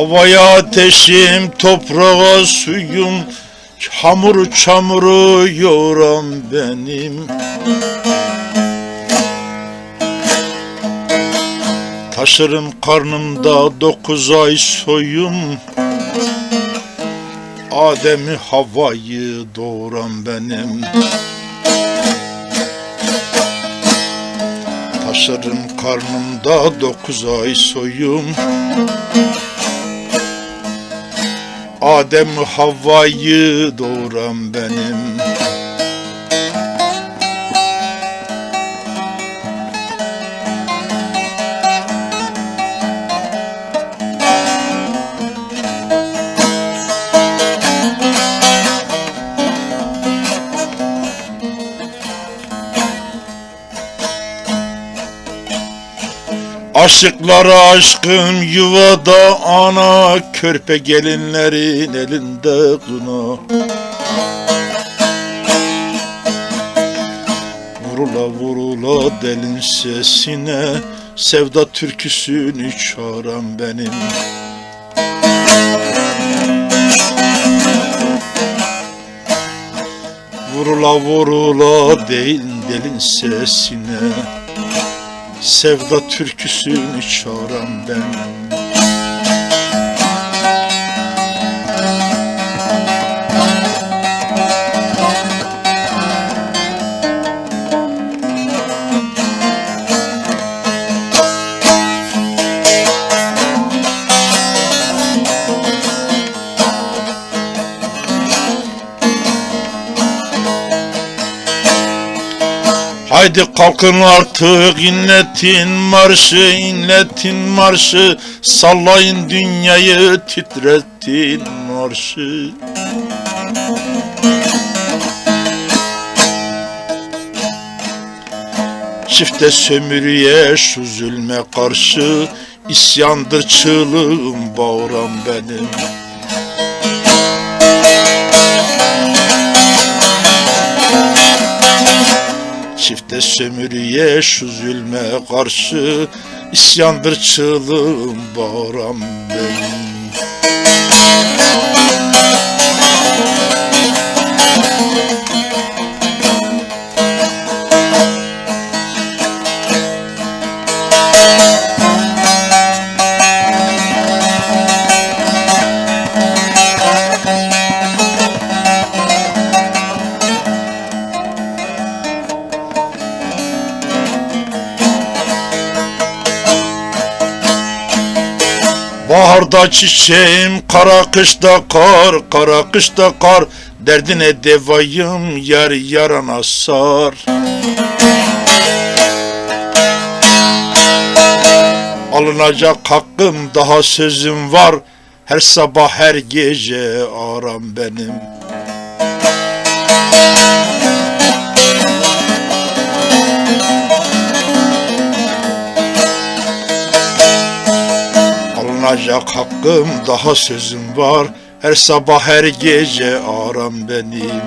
Havaya ateşim, toprağa suyum, hamuru çamuru yoran benim. Taşırım karnımda dokuz ay soyum, Adem'i havayı doğuran benim. Taşırım karnımda dokuz ay soyum, Adem Havva'yı doğuran benim Aşıklara aşkım yuvada ana Körpe gelinlerin elinde kına Vurula vurula delin sesine Sevda türküsünü çağıran benim. Vurula vurula değil delin sesine Sevda türküsünü çağıran ben Haydi kalkın artık inletin marşı inletin marşı. Sallayın dünyayı titretin marşı. Çifte sömürüye şu zulme karşı isyandır çığlığım bağıran benim Çifte sömürüye şu zulme karşı isyandır çığlığım bağıran benim Baharda çiçeğim, kara kışta kar, kara kışta kar. Derdine devayım, yar yarana sar. Alınacak hakkım, daha sözüm var. Her sabah her gece aram benim Alınacak hakkım daha sözüm var. Her sabah her gece aram benim